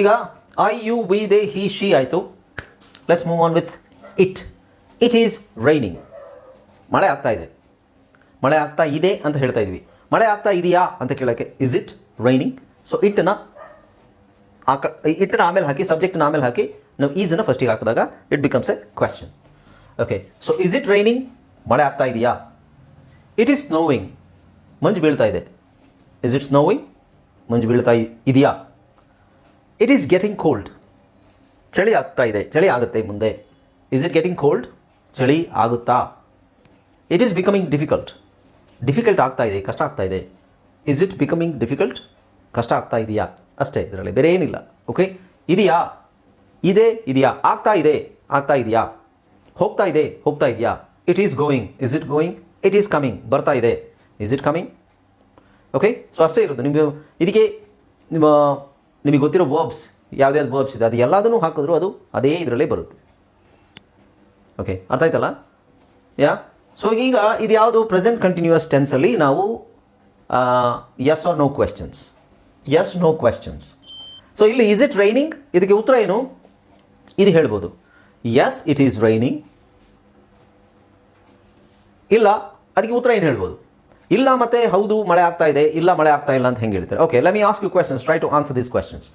ಈಗ I you we they he she ಆಯಿತು. Let's move on with it it is raining ಮಳೆ ಆಗ್ತಾ ಇದೆ. ಮಳೆ ಆಗ್ತಾ ಇದೆ ಅಂತ ಹೇಳ್ತಾ ಇದ್ವಿ. ಮಳೆ ಆಗ್ತಾ ಇದೆಯಾ ಅಂತ ಕೇಳೋಕ್ಕೆ ಇಸ್ ಇಟ್ ರೈನಿಂಗ್ ಸೊ ಇಟ್ಟನ್ನ ಆಕ ಇಟ್ಟನ್ನ ಆಮೇಲೆ ಹಾಕಿ ಸಬ್ಜೆಕ್ಟ್ನ ಆಮೇಲೆ ಹಾಕಿ, ನಾವು ಈಸನ್ನು ಫಸ್ಟಿಗೆ ಹಾಕಿದಾಗ it becomes a question okay so is it raining ಮಳೆ ಆಗ್ತಾ ಇದೆಯಾ? ಇಟ್ ಈಸ್ ಸ್ನೋವಿಂಗ್ ಮಂಜು ಬೀಳ್ತಾ ಇದೆ. ಇಸ್ ಇಟ್ ಸ್ನೋವಿಂಗ್ ಮಂಜು ಬೀಳ್ತಾ ಇದೆಯಾ? ಇಟ್ ಈಸ್ ಗೆಟಿಂಗ್ ಕೋಲ್ಡ್ ಚಳಿ ಆಗ್ತಾ ಇದೆ. ಚಳಿ ಆಗುತ್ತೆ ಮುಂದೆ. ಇಸ್ ಇಟ್ ಗೆಟಿಂಗ್ ಕೋಲ್ಡ್ ಚಳಿ ಆಗುತ್ತಾ? It is becoming difficult difficult ಆಗ್ತಾ ಇದೆ. ಕಷ್ಟ ಆಗ್ತಾ ಇದೆ. ಇಸ್ ಇಟ್ ಬಿಕಮಿಂಗ್ ಡಿಫಿಕಲ್ಟ್ ಕಷ್ಟ ಆಗ್ತಾ ಇದೆಯಾ? ಅಷ್ಟೇ, ಇದರಲ್ಲಿ ಬೇರೆ ಏನಿಲ್ಲ. ಓಕೆ ಇದೆಯಾ? ಇದೆ, ಇದೆಯಾ? ಆಗ್ತಾ ಇದೆ. ಆಗ್ತಾ ಇದೆಯಾ? ಹೋಗ್ತಾ ಇದೆ. ಹೋಗ್ತಾ ಇದೆಯಾ? It is going is it going it is coming ಬರ್ತಾ ಇದೆ. Is it coming okay so ಅಷ್ಟೇ ಇರೋದು. ನಿಮಗೆ, ಇದಕ್ಕೆ ನಿಮ್ಮ ನಿಮಗೆ ಗೊತ್ತಿರೋ ವರ್ಬ್ಸ್ ಯಾವುದ್ಯಾವ್ದು ವರ್ಬ್ಸ್ ಇದೆ, ಅದು ಎಲ್ಲದನ್ನೂ ಹಾಕಿದ್ರು ಅದು ಅದೇ ಇದರಲ್ಲೇ ಬರುತ್ತೆ. ಓಕೆ ಅರ್ಥ ಆಯ್ತಲ್ಲ? ಯಾ ಸೊ ಈಗ ಇದು ಯಾವುದು? ಪ್ರೆಸೆಂಟ್ ಕಂಟಿನ್ಯೂಯಸ್ ಟೆನ್ಸಲ್ಲಿ ನಾವು yes are no questions yes no questions so ಇಲ್ಲಿ ಇಸ್ ಇಟ್ ರೈನಿಂಗ್ ಇದಕ್ಕೆ ಉತ್ತರ ಏನು? ಇದು ಹೇಳ್ಬೋದು. ಎಸ್ ಇಟ್ ಈಸ್ ರೈನಿಂಗ್ ಇಲ್ಲ, ಅದಕ್ಕೆ ಉತ್ತರ ಏನು ಹೇಳ್ಬೋದು? ಇಲ್ಲ ಮತ್ತೆ ಹೌದು, ಮಳೆ ಆಗ್ತಾ ಇದೆ, ಇಲ್ಲ ಮಳೆ ಆಗ್ತಾ ಇಲ್ಲ ಅಂತ ಹೆಂಗೆ ಹೇಳ್ತಾರೆ? Okay let me ask you questions try to answer these questions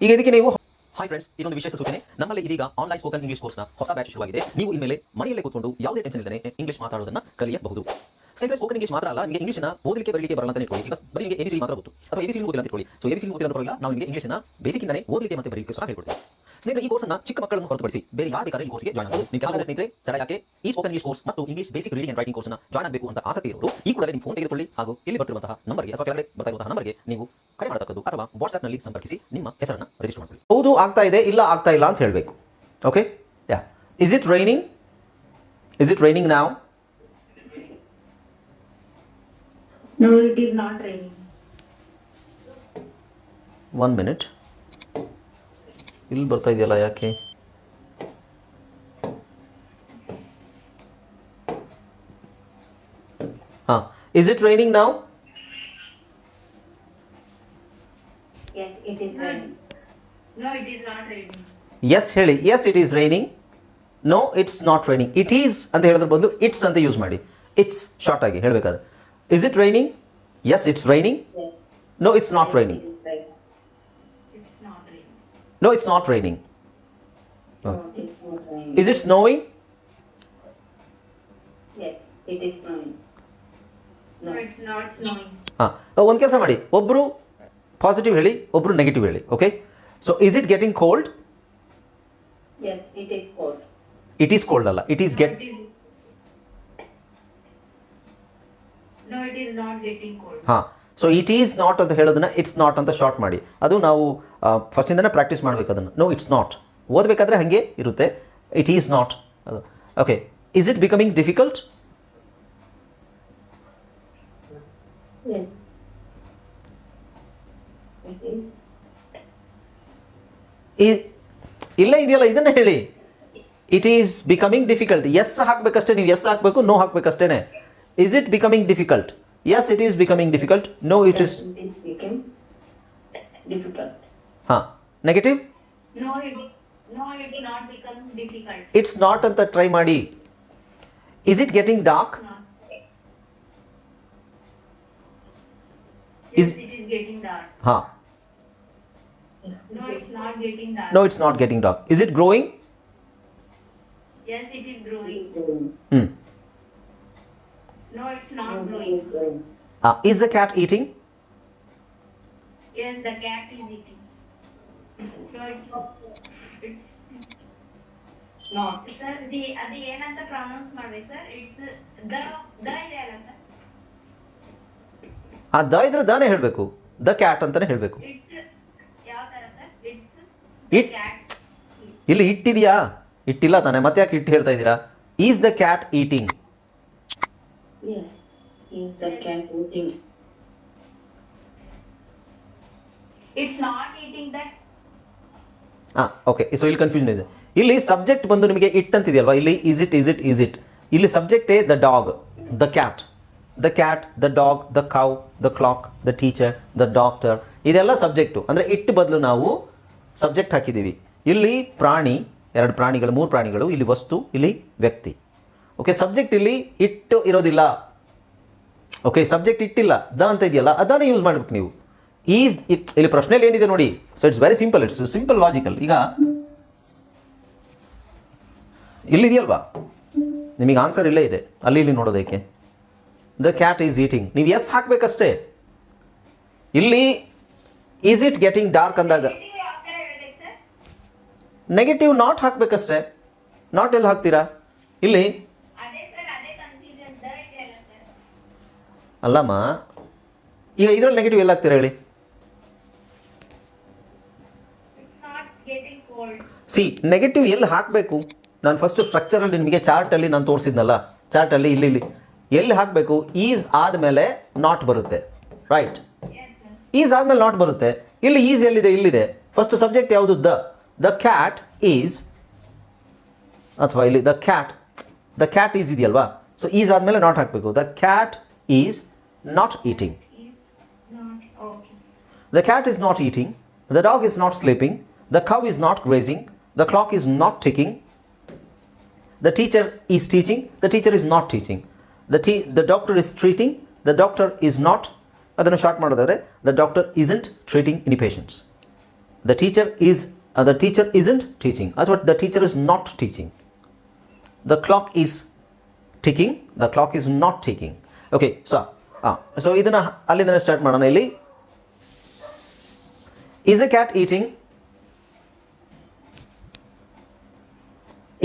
ಈಗ ಇದಕ್ಕೆ ನೀವು ಹಾಯ್ ಫ್ರೆಂಡ್ಸ್ ಇದೊಂದು ವಿಶೇಷ ಸೂಚನೆ. ನಮ್ಮಲ್ಲಿ ಇದೀಗ ಆನ್ಲೈನ್ ಸ್ಪೋಕನ್ ಇಂಗ್ಲಿಷ್ ಕೋರ್ಸ್ನ ಹೊಸ ಬ್ಯಾಚ್ ಶುರುವಾಗಿದೆ. ನೀವು ಇನ್ಮೇಲೆ ಮನೆಯಲ್ಲೇ ಕೂತ್ಕೊಂಡು ಯಾವುದೇ ಟೆನ್ಷನ್ ಇಲ್ಲದೆ ಇಂಗ್ಲಿಷ್ ಮಾತಾಡೋದನ್ನ ಕಲಿಯಬಹುದು. ಸ್ನೇಹಿತರೆ ಸ್ಪೋಕನ್ ಇಂಗ್ಲಿಷ್ ಮಾತ್ರ ಅಲ್ಲ, ನಿಮಗೆ ಇಂಗ್ಲಿಷ್ನ ಓದಲಿಕ್ಕೆ, ಬರಲಿಕ್ಕೆ ಬರಲ್ಲ ಅಂತ ಇಟ್ಕೊಳ್ಳಿ. ಈಗ ಬರೀ ನಿಮಗೆ ಎಬಿಸಿ ಮಾತ್ರ ಗೊತ್ತು. ಅಥವಾ ಎಬಿಸಿ ಓದಿಲ್ಲ ಅಂತ ಇಟ್ಕೊಳ್ಳಿ. ಸೊ ಎಬಿಸಿ ಓದಿಲ್ಲ ಪರವಾಗಿಲ್ಲ ನಾವು ನಿಮಗೆ ಇಂಗ್ಲೀಷ್ನ ಬೇಸಿಕ್ ಇಂದನೇ ಓದಲಿಕ್ಕೆ ಮತ್ತೆ ಬರಲಿಕ್ಕೆ ಸಹ ಹೇಳ್ಕೊಡ್ತೀವಿ. ಸ್ನೇಹಿತರೆ, ಈ ಕೋರ್ಸ್ನ ಚಿಕ್ಕ ಮಕ್ಕಳನ್ನು ಹೊರತುಪಡಿಸಿ ಬೇರೆ ಯಾರು ಬೇಕಾದ್ರೆ ಈ ಕೋರ್ಸ್ಗೆ ಜಾಯ್ನ್ ಆಗಬಹುದು ನಿಮ್ಮ ಕೆಲವು ಸ್ನೇಹಿತರೆ, ತಡ ಯಾಕೆ? ಈ ಸ್ಪೋಕನ್ ಇಂಗ್ಲಿಷ್ ಕೋರ್ಸ್ ಮತ್ತು English basic reading and writing ಕೋರ್ಸ್ನ ಜಾಯ್ನ್ ಆಗಬೇಕು ಅಂತ ಆಸಕ್ತಿ ಇರೋರು, ಈ ಕೂಡಲೇ ನಿಮ್ಮ ಫೋನ್ ತೆಗೆದುಕೊಳ್ಳಿ. ಹಾಗೂ ಇಲ್ಲಿ ಬರ್ತಿರುವಂತಹ ನಂಬರ್ಗೆ ಅಥವಾ ಕೆಳಗಡೆ ಬರ್ತಾ ನಂಬರ್ಗೆ ನೀವು ಕರೆ ಮಾಡತಕ್ಕದ್ದು ಅಥವಾ ವಾಟ್ಸ್ಆಪ್ನಲ್ಲಿ ಸಂಪರ್ಕಿಸಿ ನಿಮ್ಮ ಹೆಸರನ್ನ ರಿಜಿಸ್ಟರ್ ಮಾಡಿಕೊಳ್ಳಿ. ಹೌದು, ಆಗ್ತಾ ಇದೆ, ಇಲ್ಲ ಆಗ್ತಾ ಇಲ್ಲ ಅಂತ ಹೇಳಬೇಕು. Okay yeah is it raining is it raining ನಾವ್ No, it is not raining. One minute ಇಲ್ಲಿ ಬರ್ತಾ ಇದೆಯಲ್ಲ ಯಾಕೆ? ಹಾಂ ಇಸ್ ಇಟ್ ರೈನಿಂಗ್ ನಾವು Yes, it is raining. No, it is not raining. Yes ಹೇಳಿ. Yes it is raining no it's not raining it is ಅಂತ ಹೇಳಿದ್ರೆ ಬಂದು ಇಟ್ಸ್ ಅಂತ ಯೂಸ್ ಮಾಡಿ. ಇಟ್ಸ್ ಶಾರ್ಟ್ ಆಗಿ ಹೇಳಬೇಕಾದ್ರೆ. Is it raining yes it's raining Yes. No it's not raining It is raining. It's not raining. No it's not raining No, it's not raining. Is it snowing Yes, it is snowing. No, No. it's not snowing. ಹಾಂ ಒಂದು ಕೆಲಸ ಮಾಡಿ ಒಬ್ಬರು positive ಹೇಳಿ ಒಬ್ಬರು negative ಹೇಳಿ okay so is it getting cold Yes, it is cold. It is cold ಅಲ್ಲ it is No, get ಹಾಂ ಸೊ ಇಟ್ ಈಸ್ ನಾಟ್ ಅಂತ ಹೇಳೋದನ್ನ ಇಟ್ಸ್ ನಾಟ್ ಅಂತ ಶಾರ್ಟ್ ಮಾಡಿ. ಅದು ನಾವು ಫಸ್ಟಿಂದನೇ ಪ್ರಾಕ್ಟೀಸ್ ಮಾಡಬೇಕು ಅದನ್ನು. ನೋ ಇಟ್ಸ್ ನಾಟ್ ಓದಬೇಕಾದ್ರೆ ಹಾಗೆ ಇರುತ್ತೆ. ಇಟ್ ಈಸ್ ನಾಟ್ ಅದು. Okay is it becoming difficult Yes. It is. ಇಲ್ಲ ಇದೆಯಲ್ಲ ಇದನ್ನ ಹೇಳಿ. It is becoming difficult yes ಹಾಕಬೇಕಷ್ಟೇ ನೀವು ಎಸ್ ಹಾಕ್ಬೇಕು ನೋ ಹಾಕಬೇಕಷ್ಟೇ Is it becoming difficult? Yes, it is becoming difficult. No, it is becoming difficult. Huh. Negative? No, it, no, it's not becoming difficult. It's not at the try. Is it getting dark? No. Yes, is, it is getting dark. Huh. No, it's not getting dark. No, it's not getting dark. Is it growing? Yes, it is growing. No, it's not growing. is the cat eating Yes, the cat is eating. So it's it's Not. The ಅದು ಏನಂತ pronounce ಮಾಡ್ಬೇಕು sir it's the the ಇದೆ ಅಲ್ಲ sir ಆ the ಇದ್ರೆ ದಾನೇ ಹೇಳಬೇಕು. The cat ಅಂತಾನೆ ಹೇಳಬೇಕು. ಇಲ್ಲಿ ಇಟ್ಟಿದೆಯಾ? ಇಟ್ಟಿಲ್ಲ ತಾನೆ. ಮತ್ತೆ ಯಾಕೆ ಇಟ್ಟು ಹೇಳ್ತಾ ಇದ್ದೀರಾ? Is the cat eating Yes. Is the cat eating? It's not eating that. ಹಾಂ ಓಕೆ ಸೊ ಇಲ್ಲಿ ಕನ್ಫ್ಯೂಷನ್ ಇದೆ. ಇಲ್ಲಿ ಸಬ್ಜೆಕ್ಟ್ ಬಂದು ನಿಮಗೆ ಇಟ್ ಅಂತಿದೆಯಲ್ವಾ? ಇಲ್ಲಿ is it is it is it ಇಲ್ಲಿ ಸಬ್ಜೆಕ್ಟೇ the dog the cat the cat the dog the cow the clock the teacher the doctor ಇದೆಲ್ಲ ಸಬ್ಜೆಕ್ಟು ಅಂದರೆ ಇಟ್ ಬದಲು ನಾವು ಸಬ್ಜೆಕ್ಟ್ ಹಾಕಿದ್ದೀವಿ. ಇಲ್ಲಿ ಪ್ರಾಣಿ ಎರಡು ಪ್ರಾಣಿಗಳು ಮೂರು ಪ್ರಾಣಿಗಳು ಇಲ್ಲಿ ವಸ್ತು ಇಲ್ಲಿ ವ್ಯಕ್ತಿ. ಓಕೆ ಸಬ್ಜೆಕ್ಟ್ ಇಲ್ಲಿ ಇಟ್ಟು ಇರೋದಿಲ್ಲ. ಓಕೆ ಸಬ್ಜೆಕ್ಟ್ ಇಟ್ಟಿಲ್ಲ. ದ ಅಂತ ಇದೆಯಲ್ಲ ಅದನ್ನೇ ಯೂಸ್ ಮಾಡ್ಬೇಕು ನೀವು. ಈಸ್ ಇಟ್ ಇಲ್ಲಿ ಪ್ರಶ್ನೆಯಲ್ಲಿ ಏನಿದೆ ನೋಡಿ. So it's very simple it's simple logical ಈಗ ಇಲ್ಲಿದೆಯಲ್ವಾ? ನಿಮಗೆ ಆನ್ಸರ್ ಇಲ್ಲೇ ಇದೆ. ಅಲ್ಲಿ ಇಲ್ಲಿ ನೋಡೋದಕ್ಕೆ ದ ಕ್ಯಾಟ್ ಈಸ್ ಈಟಿಂಗ್ ನೀವು ಎಸ್ ಹಾಕಬೇಕಷ್ಟೇ. ಇಲ್ಲಿ ಈಸ್ ಇಟ್ ಗೆಟಿಂಗ್ ಡಾರ್ಕ್ ಅಂದಾಗ? ನೆಗೆಟಿವ್ ನಾಟ್ ಹಾಕಬೇಕಷ್ಟೇ. ನಾಟ್ ಎಲ್ಲಿ ಹಾಕ್ತೀರಾ? ಇಲ್ಲಿ ಅದೇ ಸರ್ ಅದೇ ಕನ್ಫ್ಯೂಷನ್ ದ ಇದೆಯಲ್ಲ ಸರ್ ಅಲ್ಲಮ್ಮ, ಈಗ ಇದರಲ್ಲಿ ನೆಗೆಟಿವ್ ಎಲ್ಲ ಹಾಕ್ತೀರಾ ಹೇಳಿ? ಸಿ ನೆಗೆಟಿವ್ ಎಲ್ಲಿ ಹಾಕಬೇಕು? ನಾನು ಫಸ್ಟ್ ಸ್ಟ್ರಕ್ಚರಲ್ಲಿ ನಿಮಗೆ ಚಾರ್ಟಲ್ಲಿ ನಾನು ತೋರಿಸಿದ್ನಲ್ಲ ಚಾರ್ಟಲ್ಲಿ ಇಲ್ಲಿ ಇಲ್ಲಿ. ಎಲ್ಲಿ ಹಾಕಬೇಕು? ಈಸ್ ಆದಮೇಲೆ ನಾಟ್ ಬರುತ್ತೆ ರೈಟ್ ಈಸ್ ಆದಮೇಲೆ ನಾಟ್ ಬರುತ್ತೆ. ಇಲ್ಲಿ ಈಸ್ ಎಲ್ಲಿದೆ? ಇಲ್ಲಿದೆ. ಫಸ್ಟ್ ಸಬ್ಜೆಕ್ಟ್ ಯಾವುದು? ದ ದ ಕ್ಯಾಟ್ ಈಸ್ ಅಥವಾ ಇಲ್ಲಿ the cat the cat is ಇದೆಯಲ್ವಾ? ಸೊ ಈಸ್ ಆದಮೇಲೆ ನಾಟ್ ಹಾಕಬೇಕು. The cat is Not eating is not okay The cat is not eating. The dog is not sleeping. The cow is not grazing. The clock is not ticking. The teacher is teaching. The teacher is not teaching. The, te- the doctor is treating. The doctor is not. ಅದನ್ನು short ಮಾಡೋದಾದ್ರೆ the doctor isn't treating any patients the teacher is the teacher isn't teaching ಅಥವಾ the teacher is not teaching the clock is ticking the clock is not ticking okay so ಹಾಂ so ಇದನ್ನು ಅಲ್ಲಿಂದನೇ start ಮಾಡೋಣ ಇಲ್ಲಿ. Is a cat eating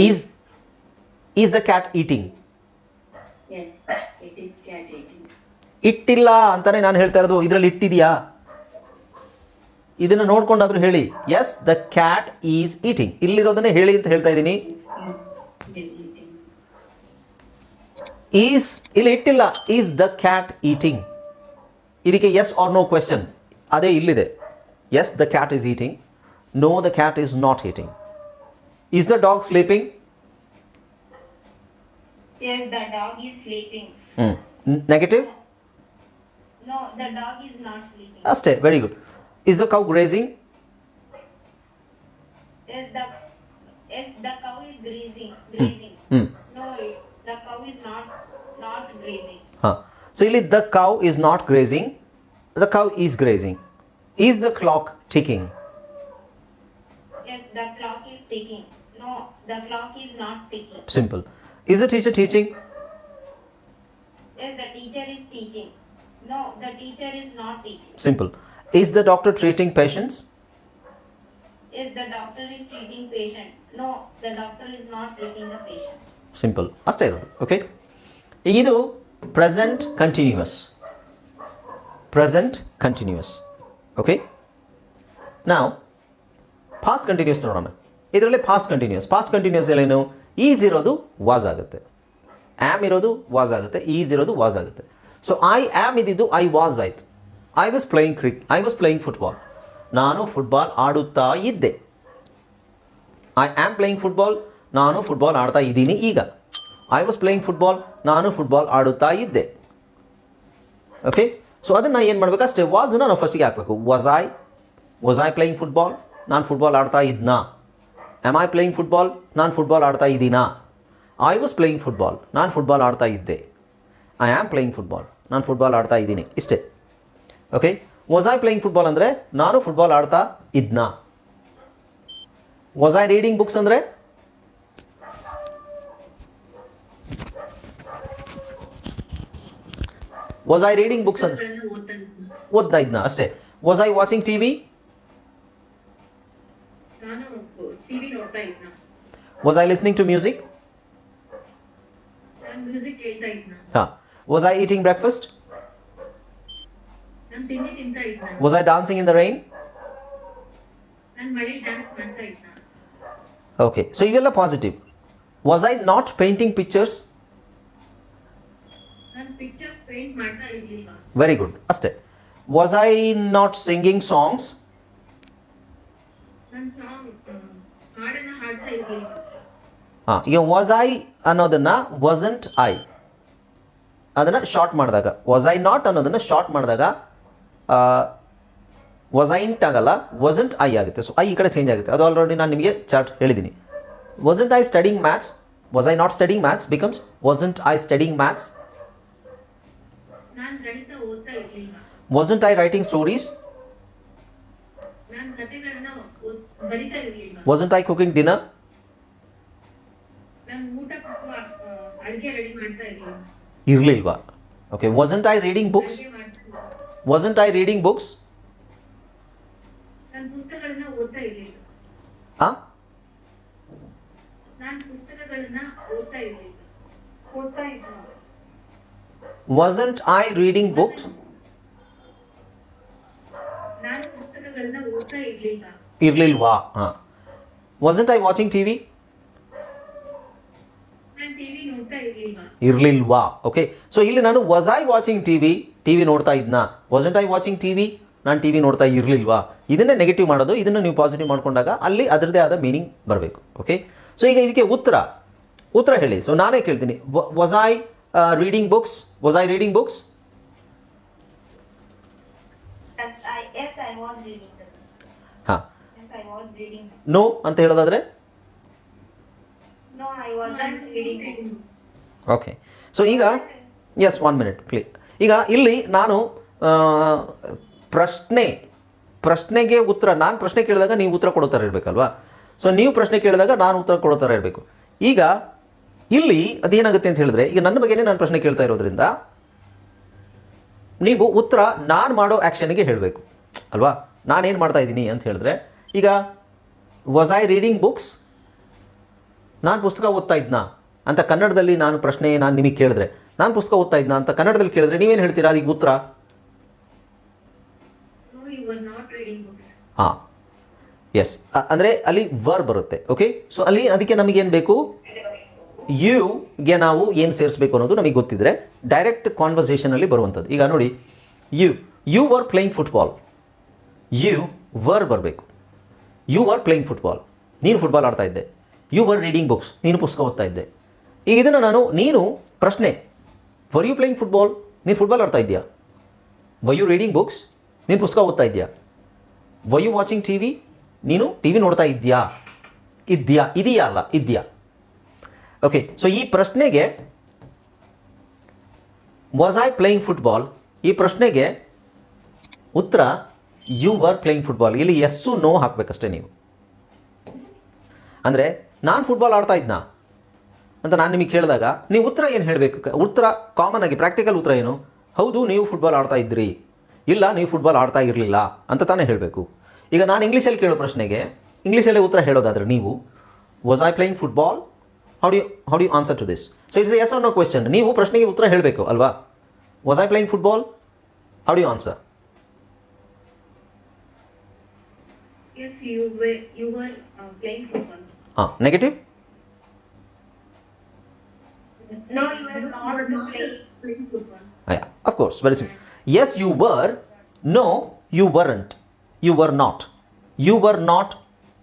is is the cat eating. ಇಟ್ಟಿಲ್ಲ ಅಂತಾನೆ ನಾನು ಹೇಳ್ತಾ ಇರೋದು. ಇದರಲ್ಲಿ ಇಟ್ಟಿದೆಯಾ? ಇದನ್ನು ನೋಡ್ಕೊಂಡಾದ್ರೂ ಹೇಳಿ. Yes the cat is eating ಇಲ್ಲಿರೋದನ್ನೇ ಹೇಳಿ ಅಂತ ಹೇಳ್ತಾ ಇದ್ದೀನಿ It is eating. ಈಸ್ ಇಲ್ಲಿ ಇಟ್ಟಿಲ್ಲ ಈಸ್ ದ ಕ್ಯಾಟ್ ಈಟಿಂಗ್ ಇದಕ್ಕೆ ಎಸ್ ಆರ್ ನೋ ಕ್ವೆಶನ್ ಅದೇ ಇಲ್ಲಿದೆ yes the cat is eating no the cat is not eating is the dog sleeping Yes, the dog is sleeping. Negative No, the dog is not sleeping. ಅಷ್ಟೇ very good is the cow grazing Yes, the yes, the cow is grazing. Grazing. ಹ್ಞೂ ಹಾಂ so ಇಲ್ಲಿ the cow is not grazing the cow is grazing is the clock ticking Yes, the clock is ticking. No, the clock is not ticking. Simple is the teacher teaching Yes, the teacher is teaching. No, the teacher is not teaching. Simple is the doctor treating patients Yes, the doctor is treating patient. No, the doctor is not treating the patient. Simple ಅಷ್ಟೇ ಇರೋದು okay ಈಗ ಇದು present continuous present continuous okay ನಾವು past continuous ನೋಡೋಣ ಇದರಲ್ಲಿ past continuous past continuous ಏನು? Is ಇರೋದು was ಆಗುತ್ತೆ. ಆ್ಯಮ್ ಇರೋದು ವಾಸ್ ಆಗುತ್ತೆ. ಈಸ್ ಇರೋದು ವಾಸ್ ಆಗುತ್ತೆ. ಸೊ ಐ ಆ್ಯಮ್ ಇದ್ದಿದ್ದು ಐ ವಾಸ್ ಆಯಿತು. I was playing cricket I was playing football ನಾನು ಫುಟ್ಬಾಲ್ ಆಡುತ್ತಾ ಇದ್ದೆ. ಐ ಆಮ್ ಪ್ಲೇಯಿಂಗ್ ಫುಟ್ಬಾಲ್ ನಾನು ಫುಟ್ಬಾಲ್ ಆಡ್ತಾ ಇದ್ದೀನಿ ಈಗ. ಐ ವಾಸ್ ಪ್ಲೇಯಿಂಗ್ ಫುಟ್ಬಾಲ್ ನಾನು ಫುಟ್ಬಾಲ್ ಆಡುತ್ತಾ ಇದ್ದೆ. ಓಕೆ ಸೊ ಅದನ್ನು ಏನು ಮಾಡಬೇಕು ಅಷ್ಟೇ ವಾಸ್ ನಾನು ಫಸ್ಟಿಗೆ ಹಾಕಬೇಕು. Was I was I playing football ನಾನು ಫುಟ್ಬಾಲ್ ಆಡ್ತಾ ಇದ್ನಾ? ಆಮ್ ಐ ಪ್ಲೇಯಿಂಗ್ ಫುಟ್ಬಾಲ್ ನಾನು ಫುಟ್ಬಾಲ್ ಆಡ್ತಾ ಇದ್ದೀನಾ? ಐ ವಾಸ್ ಪ್ಲೇಯಿಂಗ್ ಫುಟ್ಬಾಲ್ ನಾನು ಫುಟ್ಬಾಲ್ ಆಡ್ತಾ ಇದ್ದೆ. ಐ ಆಮ್ ಪ್ಲೇಯಿಂಗ್ ಫುಟ್ಬಾಲ್ ನಾನು ಫುಟ್ಬಾಲ್ ಆಡ್ತಾ ಇದ್ದೀನಿ. ಇಷ್ಟೇ. Okay was I playing football ಅಂದರೆ, ನಾನು ಫುಟ್ಬಾಲ್ ಆಡ್ತಾ ಇದ್ನಾ? ವಾಸ್ ಐ ರೀಡಿಂಗ್ ಬುಕ್ಸ್ ಅಂದರೆ ವಾಸ್ ಐ ರೀಡಿಂಗ್ ಬುಕ್ಸ್ ಅಂದ್ರೆ ಪುಸ್ತಕಗಳನ್ನು ಓದ್ತಾ ಇದ್ನ. ಓದ್ತಾ ಇದ್ನ ಅಷ್ಟೇ. Was I watching T V ನಾನು ಟಿವಿ ನೋಡ್ತಾ ಇದ್ನ was I listening to music ನಾನು ಮ್ಯೂಸಿಕ್ ಕೇಳ್ತಾ ಇದ್ನ ಹಾಂ. ವಾಸ್ ಐ ಈಟಿಂಗ್ ಬ್ರೇಕ್ಫಾಸ್ಟ್ ನಾನು ತಿಂಡಿ ತಿಂತಾ ಇದ್ನ was I dancing in the rain ನಾನು ಮಳೆ ಡ್ಯಾನ್ಸ್ ಮಾಡ್ತಾ ಇದ್ನ ಓಕೆ ಸೊ ಇವೆಲ್ಲ positive was I not painting pictures ನಾನು ಪಿಕ್ಚರ್ಸ್ ಪೇಂಟ್ ಮಾಡ್ತಾ ಇರ್ಲಿಲ್ವಾ ವೆರಿ ಗುಡ್ ಅಷ್ಟೇ. Was I not singing songs ಹಾ ಈಗ ವಾಸ್ ಐ ಅನ್ನೋದನ್ನ ವಾಸಂಟ್ ಐ ಅದನ್ನು ಶಾರ್ಟ್ ಮಾಡಿದಾಗ ವಾಸ್ ಐ ನಾಟ್ ಅನ್ನೋದನ್ನು ಶಾರ್ಟ್ ಮಾಡಿದಾಗ ವಸೈಂಟ್ ಆಗಲ್ಲ ವಸಂಟ್ ಐ ಆಗುತ್ತೆ. ಸೊ ಐ ಈ ಕಡೆ ಚೇಂಜ್ ಆಗುತ್ತೆ. ಅದು ಆಲ್ರೆಡಿ ನಾನು ನಿಮಗೆ ಚಾರ್ಟ್ ಹೇಳಿದ್ದೀನಿ. Wasn't I studying maths was I not studying maths becomes wasn't I studying maths ನಾನ್ ಗಣಿತ ಓದ್ತಾ ಇರ್ಲಿಲ್ಲ wasn't I writing stories? ನಾನ್ ಕತೆಗಳನ್ನ ಓದ್- ಬರಿತಾ ಇರ್ಲಿಲ್ಲ Wasn't I cooking I writing stories wasn't I cooking ಇರ್ಲಿಲ್ಲ. ಇರಲಿಲ್ವಾ? Okay wasn't I reading books? Wasn't I reading books? ನಾನ್ ಓದ್ತಾ ಇರ್ಲಿಲ್ಲ. Huh? ನಾನ್ ಪುಸ್ತಕಗಳನ್ನ ಓದ್ತಾ ಇರ್ಲಿಲ್ಲ. ಓದ್ತಾ ಇದ್ದ Wasn't ಐ ರೀಡಿಂಗ್ ಬುಕ್ಸ್ ಇರ್ಲಿಲ್ವಾ? ಹಾಂ. Wasn't ಐ ವಾಚಿಂಗ್ ಟಿವಿ ಇರಲಿಲ್ವಾ? ಓಕೆ ಸೊ ಇಲ್ಲಿ ನಾನು was I watching T V T V ನೋಡ್ತಾ ಇದ್ನಾ? Wasn't I watching T V ನಾನು ಟಿ ವಿ ನೋಡ್ತಾ ಇರಲಿಲ್ವಾ? ಇದನ್ನೇ ನೆಗೆಟಿವ್ ಮಾಡೋದು ಇದನ್ನು ನೀವು ಪಾಸಿಟಿವ್ ಮಾಡ್ಕೊಂಡಾಗ ಅಲ್ಲಿ ಅದರದೇ ಆದ ಮೀನಿಂಗ್ ಬರಬೇಕು. ಓಕೆ ಸೊ ಈಗ ಇದಕ್ಕೆ ಉತ್ತರ. ಉತ್ತರ ಹೇಳಿ. ಸೊ ನಾನೇ ಕೇಳ್ತೀನಿ. Was I reading books was I reading books Yes, I, yes, I was reading them. ಹಾಂ Yes, I was reading. No ಅಂತ ಹೇಳೋದಾದ್ರೆ No, I wasn't reading. them. Okay so ಈಗ ಎಸ್ ಒನ್ ಮಿನಿಟ್ ಪ್ಲೀ ಈಗ ಇಲ್ಲಿ ನಾನು ಪ್ರಶ್ನೆ ಪ್ರಶ್ನೆಗೆ ಉತ್ತರ ನಾನು ಪ್ರಶ್ನೆ ಕೇಳಿದಾಗ ನೀವು ಉತ್ತರ ಕೊಡೋ ಥರ ಇರಬೇಕಲ್ವಾ ಸೊ ನೀವು ಪ್ರಶ್ನೆ ಕೇಳಿದಾಗ ನಾನು ಉತ್ತರ ಕೊಡೋ ಥರ ಇರಬೇಕು ಈಗ ಇಲ್ಲಿ ಅದೇನಾಗುತ್ತೆ ಅಂತ ಹೇಳಿದ್ರೆ ಈಗ ನನ್ನ ಬಗ್ಗೆನೇ ನಾನು ಪ್ರಶ್ನೆ ಕೇಳ್ತಾ ಇರೋದ್ರಿಂದ ನೀವು ಉತ್ತರ ನಾನು ಮಾಡೋ ಆ್ಯಕ್ಷನ್ಗೆ ಹೇಳಬೇಕು. ಅಲ್ವಾ? ನಾನೇನು ಮಾಡ್ತಾ ಇದ್ದೀನಿ ಅಂತ ಹೇಳಿದ್ರೆ ಈಗ ವಾಸ್ ಐ ರೀಡಿಂಗ್ ಬುಕ್ಸ್ ನಾನು ಪುಸ್ತಕ ಓದ್ತಾ ಇದ್ನಾ ಅಂತ ಕನ್ನಡದಲ್ಲಿ ನಾನು ಪ್ರಶ್ನೆ ನಾನು ನಿಮಗೆ ಕೇಳಿದ್ರೆ ನಾನು ಪುಸ್ತಕ ಓದ್ತಾ ಇದ್ನಾ ಅಂತ ಕನ್ನಡದಲ್ಲಿ ಕೇಳಿದ್ರೆ ನೀವೇನು ಹೇಳ್ತೀರಾ? ಅದಕ್ಕೆ ಉತ್ತರ? ಹಾಂ. ಎಸ್ ಅಂದರೆ ಅಲ್ಲಿ ವರ್ ಬರುತ್ತೆ ಓಕೆ ಸೊ ಅಲ್ಲಿ ಅದಕ್ಕೆ ನಮಗೇನು ಬೇಕು? ಯುಗೆ ನಾವು ಏನು ಸೇರಿಸಬೇಕು ಅನ್ನೋದು ನಮಗೆ ಗೊತ್ತಿದ್ರೆ ಡೈರೆಕ್ಟ್ ಕಾನ್ವರ್ಸೇಷನಲ್ಲಿ ಬರುವಂಥದ್ದು. ಈಗ ನೋಡಿ you you were playing football you were ಬರಬೇಕು. ಯು ಆರ್ ಪ್ಲೇಯಿಂಗ್ ಫುಟ್ಬಾಲ್ ನೀನು ಫುಟ್ಬಾಲ್ ಆಡ್ತಾ ಇದ್ದೆ. ಯು ವರ್ ರೀಡಿಂಗ್ ಬುಕ್ಸ್ ನೀನು ಪುಸ್ತಕ ಓದ್ತಾ ಇದ್ದೆ. ಈಗ ಇದನ್ನು ನಾನು, ನೀನು ಪ್ರಶ್ನೆ ವರ್ ಯು ಪ್ಲೇಯಿಂಗ್ ಫುಟ್ಬಾಲ್ ನೀನು ಫುಟ್ಬಾಲ್ ಆಡ್ತಾ ಇದೆಯಾ ವೈ ಯು ರೀಡಿಂಗ್ ಬುಕ್ಸ್ ನೀನು ಪುಸ್ತಕ ಓದ್ತಾ ಇದೆಯಾ why you watching T V ನೀನು ಟಿ ವಿ ನೋಡ್ತಾ ಇದೆಯಾ ಇದೆಯಾ ಇದೆಯಾ ಅಲ್ಲ? ಇದೆಯಾ? ಓಕೆ ಸೊ ಈ ಪ್ರಶ್ನೆಗೆ ವಾಸ್ ಐ ಪ್ಲೇಯಿಂಗ್ ಫುಟ್ಬಾಲ್ ಈ ಪ್ರಶ್ನೆಗೆ ಉತ್ತರ ಯು ವರ್ ಪ್ಲೇಯಿಂಗ್ ಫುಟ್ಬಾಲ್ ಇಲ್ಲಿ ಎಸ್ಸು ನೋ ಹಾಕಬೇಕಷ್ಟೇ ನೀವು. ಅಂದರೆ, ನಾನು ಫುಟ್ಬಾಲ್ ಆಡ್ತಾ ಇದ್ನಾ? ಅಂತ ನಾನು ನಿಮಗೆ ಕೇಳಿದಾಗ, ನೀವು ಉತ್ತರ ಏನು ಹೇಳಬೇಕು? ಉತ್ತರ ಕಾಮನ್ ಆಗಿ ಪ್ರಾಕ್ಟಿಕಲ್ ಉತ್ತರ ಏನು? ಹೌದು, ನೀವು ಫುಟ್ಬಾಲ್ ಆಡ್ತಾ ಇದ್ರಿ. ಇಲ್ಲ, ನೀವು ಫುಟ್ಬಾಲ್ ಆಡ್ತಾ ಇರಲಿಲ್ಲ ಅಂತ ತಾನೇ ಹೇಳಬೇಕು. ಈಗ ನಾನು ಇಂಗ್ಲೀಷಲ್ಲಿ ಕೇಳೋ ಪ್ರಶ್ನೆಗೆ ಇಂಗ್ಲೀಷಲ್ಲೇ ಉತ್ತರ ಹೇಳೋದಾದ್ರೆ ನೀವು was I playing football how do how do answer to this so it's yes or no question ನೀವು ಪ್ರಶ್ನೆಗೆ ಉತ್ತರ ಹೇಳಬೇಕು ಅಲ್ವಾ? Was I playing football how do answer yes you were you are playing football ಹಾಂ negative No, you were not playing. Playing football Yeah, of course, very simple. Yes, you were.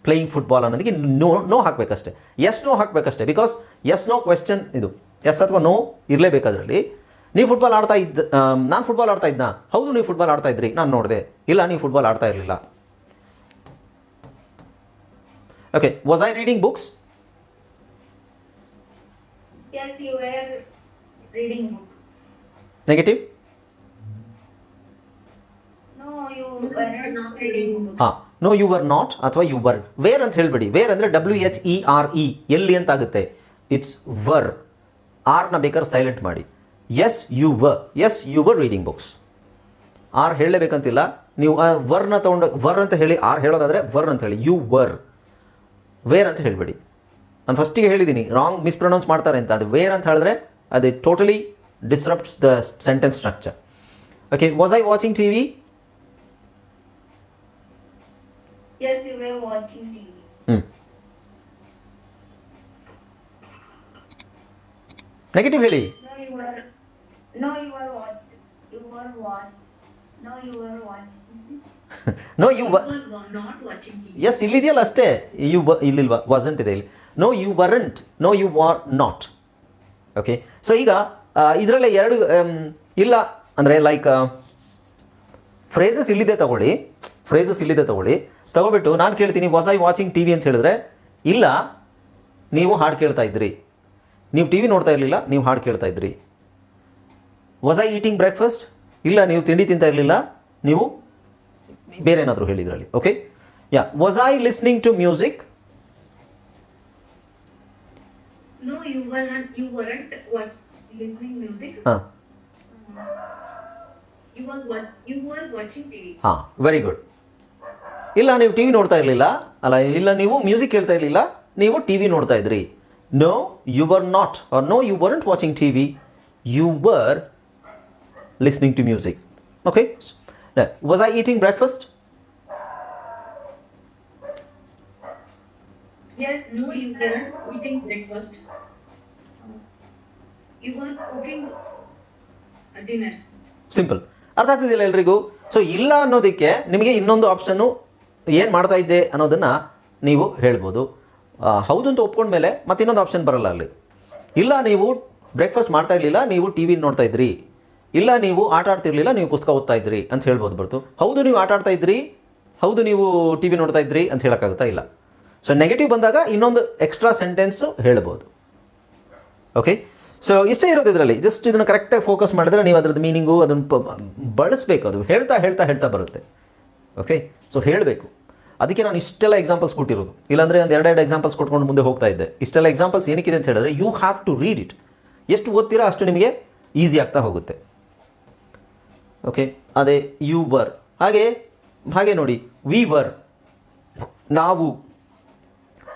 Playing football ಅನ್ನೋದಕ್ಕೆ no no ಹಾಕಬೇಕಷ್ಟೆ. Yes no ಹಾಕಬೇಕಷ್ಟೆ. Because yes no question ಇದು. Yes ಅಥವಾ no ಇರಲೇಬೇಕು ಅದರಲ್ಲಿ ನೀವು football ಆಡ್ತಾ ಇದ್ದ ನಾನು ಫುಟ್ಬಾಲ್ ಆಡ್ತಾ ಇದ್ನಾ? ಹೌದು ನೀವು ಫುಟ್ಬಾಲ್ ಆಡ್ತಾ ಇದ್ರಿ. ನಾನು ನೋಡಿದೆ. ಇಲ್ಲ ನೀವು ಫುಟ್ಬಾಲ್ ಆಡ್ತಾ ಇರಲಿಲ್ಲ. Okay was I reading books. Negative No, you were not reading book. ಹಾಂ. ನೋ ಯು ವರ್ ನಾಟ್ ಅಥವಾ ಯು ವರ್ ವೇರ್ ಅಂತ ಹೇಳ್ಬಿಡಿ. ವೇರ್ ಅಂದರೆ W H E R E ಎಲ್ಲಿ ಅಂತ ಆಗುತ್ತೆ ಇಟ್ಸ್ ವರ್ ಆರ್ನ ಬೇಕಾದ್ರೆ ಸೈಲೆಂಟ್ ಮಾಡಿ. Yes you were yes you were reading books R ಹೇಳಲೇಬೇಕಂತಿಲ್ಲ. ನೀವು ವರ್ನ ತೊಗೊಂಡು ವರ್ ಅಂತ ಹೇಳಿ ಆರ್ ಹೇಳೋದಾದರೆ ವರ್ ಅಂತ ಹೇಳಿ. ಯು ವರ್ ವೇರ್ ಅಂತ ಹೇಳಬೇಡಿ. ನಾನು ಫಸ್ಟಿಗೆ ಹೇಳಿದ್ದೀನಿ ರಾಂಗ್ ಮಿಸ್ಪ್ರೊನೌನ್ಸ್ ಮಾಡ್ತಾರೆ ಅಂತ. ಅದು ವೇರ್ ಅಂತ ಹೇಳಿದ್ರೆ ಅದು totally disrupts the sentence structure okay was I watching T V Yes, you were watching TV. ಹ್ಞೂ ನೆಗೆಟಿವ್ ಹೇಳಿ No, you were. No, you were watched. You were watched. No, you were watched. No you yes ಇಲ್ಲಿದೆಯಲ್ಲ ಅಷ್ಟೇ you ಬ ಇಲ್ಲಿಲ್ವಾ wasn't ಇದೆ ಇಲ್ಲಿ no you weren't no you were not okay so ಈಗ ಇದರಲ್ಲೇ ಎರಡು ಆಮ್, ಇಲ್ಲ ಅಂದರೆ ಲೈಕ್ ಫ್ರೇಸಸ್ ಇಲ್ಲಿದೆ ತಗೊಳ್ಳಿ ಫ್ರೇಸಸ್ ಇಲ್ಲಿದೆ ತಗೊಳ್ಳಿ ತಗೊಬಿಟ್ಟು ನಾನು ಕೇಳ್ತೀನಿ was I watching T V ಅಂತ ಹೇಳಿದ್ರೆ ಇಲ್ಲ ನೀವು ಹಾಡು ಕೇಳ್ತಾ ಇದ್ರಿ. ನೀವು ಟಿ ವಿ ನೋಡ್ತಾ ಇರಲಿಲ್ಲ ನೀವು ಹಾಡು ಕೇಳ್ತಾ ಇದ್ರಿ. Was I eating breakfast? ಇಲ್ಲ ನೀವು ತಿಂಡಿ ತಿಂತಾ ಇರಲಿಲ್ಲ ನೀವು ಬೇರೆ ಏನಾದರೂ ಹೇಳಿದ್ರಲ್ಲಿ okay yeah was I listening to music. ಹಾಂ. ವೆರಿ ಗುಡ್ ಇಲ್ಲ ನೀವು ಟಿ ವಿ ನೋಡ್ತಾ ಇರಲಿಲ್ಲ? ಅಲ್ಲ ಇಲ್ಲ ನೀವು ಮ್ಯೂಸಿಕ್ ಕೇಳ್ತಾ ಇರಲಿಲ್ಲ? ನೀವು ಟಿ ವಿ ನೋಡ್ತಾ ಇದ್ರಿ? No you were not or no you weren't watching T V you were listening to music okay was I eating breakfast Yes, No, you weren't eating breakfast. You were cooking a dinner. Simple ಅರ್ಥ ಆಗ್ತಿದೆಯಲ್ಲ ಎಲ್ರಿಗೂ? So ಇಲ್ಲ ಅನ್ನೋದಕ್ಕೆ ನಿಮಗೆ ಇನ್ನೊಂದು option ಏನು ಮಾಡ್ತಾ ಇದ್ದೆ ಅನ್ನೋದನ್ನು ನೀವು ಹೇಳ್ಬೋದು. ಹೌದು ಅಂತ ಒಪ್ಕೊಂಡ್ಮೇಲೆ ಮತ್ತೆ ಇನ್ನೊಂದು ಆಪ್ಷನ್ ಬರಲ್ಲ ಅಲ್ಲಿ. ಇಲ್ಲ, ನೀವು ಬ್ರೇಕ್ಫಾಸ್ಟ್ ಮಾಡ್ತಾ ಇರಲಿಲ್ಲ, ನೀವು ಟಿ ವಿ ನೋಡ್ತಾ ಇದ್ರಿ. ಇಲ್ಲ, ನೀವು ಆಟ ಆಡ್ತಿರ್ಲಿಲ್ಲ ನೀವು ಪುಸ್ತಕ ಓದ್ತಾ ಇದ್ರಿ ಅಂತ ಹೇಳ್ಬೋದು ಬರ್ತು ಹೌದು, ನೀವು ಆಟ ಆಡ್ತಾ ಇದ್ರಿ, ಹೌದು, ನೀವು ಟಿ ವಿ ನೋಡ್ತಾ ಇದ್ರಿ ಅಂತ ಹೇಳೋಕ್ಕಾಗುತ್ತಾ? ಇಲ್ಲ. ಸೊ ನೆಗೆಟಿವ್ ಬಂದಾಗ ಇನ್ನೊಂದು ಎಕ್ಸ್ಟ್ರಾ ಸೆಂಟೆನ್ಸು ಹೇಳ್ಬೋದು. ಓಕೆ ಸೊ ಇಷ್ಟೇ ಇರೋದು ಇದರಲ್ಲಿ. ಜಸ್ಟ್ ಇದನ್ನು ಕರೆಕ್ಟಾಗಿ ಫೋಕಸ್ ಮಾಡಿದ್ರೆ ನೀವು ಅದ್ರದ್ದು ಮೀನಿಂಗು ಅದನ್ನು ಬಳಸಬೇಕು. ಅದು ಹೇಳ್ತಾ ಹೇಳ್ತಾ ಹೇಳ್ತಾ ಬರುತ್ತೆ. ಓಕೆ ಸೊ ಹೇಳಬೇಕು. ಅದಕ್ಕೆ ನಾನು ಇಷ್ಟೆಲ್ಲ ಎಕ್ಸಾಂಪಲ್ಸ್ ಕೊಟ್ಟಿರೋದು. ಇಲ್ಲಾಂದರೆ ಒಂದು ಎರಡೆರಡು ಎಕ್ಸಾಂಪಲ್ಸ್ ಕೊಟ್ಕೊಂಡು ಮುಂದೆ ಹೋಗ್ತಾ ಇದ್ದೆ. ಇಷ್ಟೆಲ್ಲ ಎಕ್ಸಾಂಪಲ್ಸ್ ಏನಕ್ಕಿದೆ ಅಂತ ಹೇಳಿದ್ರೆ you have to read it ಎಷ್ಟು ಓದ್ತೀರಾ ಅಷ್ಟು ನಿಮಗೆ ಈಸಿ ಆಗ್ತಾ ಹೋಗುತ್ತೆ. ಓಕೆ ಅದೇ ಯು ವರ್ ಹಾಗೆ ಹಾಗೆ ನೋಡಿ ವಿ ವರ್ ನಾವು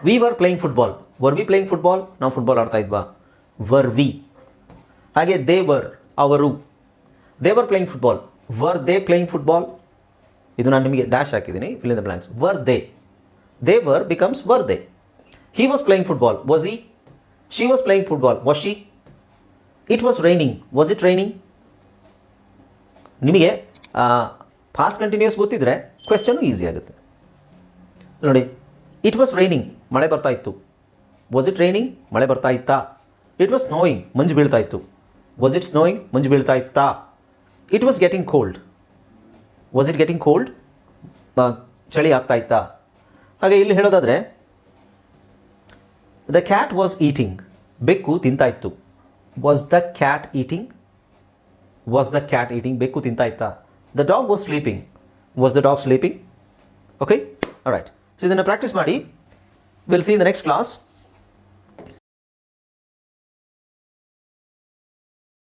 we were playing football were we playing football ನಾವು ಫುಟ್ಬಾಲ್ ಆಡ್ತಾ ಇದ್ವಾ? ವರ್ ವಿ ಹಾಗೆ ದೇ ವರ್ ಅವರು. They were playing football were they playing football ಇದು ನಾನು ನಿಮಗೆ ಡ್ಯಾಶ್ ಹಾಕಿದ್ದೀನಿ. Fill in the blanks were they they were becomes were they he was playing football was he she was playing football was she it was raining was it raining ನಿಮಗೆ past continuous ಗೊತ್ತಿದ್ರೆ question easy ಆಗುತ್ತೆ. ನೋಡಿ it was raining ಮಳೆ ಬರ್ತಾ ಇತ್ತು. Was it raining ಮಳೆ ಬರ್ತಾ ಇತ್ತಾ? ಇಟ್ ವಾಸ್ ಸ್ನೋಯಿಂಗ್ ಮಂಜು ಬೀಳ್ತಾ ಇತ್ತು. ವಾಸ್ ಇಟ್ ಸ್ನೋಯಿಂಗ್ ಮಂಜು ಬೀಳ್ತಾ ಇತ್ತಾ? It was getting cold was it getting cold ಚಳಿ ಆಗ್ತಾ ಇತ್ತಾ? ಹಾಗೆ ಇಲ್ಲಿ ಹೇಳೋದಾದರೆ ದ ಕ್ಯಾಟ್ ವಾಸ್ ಈಟಿಂಗ್ ಬೆಕ್ಕು ತಿಂತಾ ಇತ್ತು. Was the cat eating was the cat eating ಬೆಕ್ಕು ತಿಂತಾ ಇತ್ತಾ? The dog was sleeping was the dog sleeping okay right so ಇದನ್ನು ಪ್ರಾಕ್ಟೀಸ್ ಮಾಡಿ will see in the next class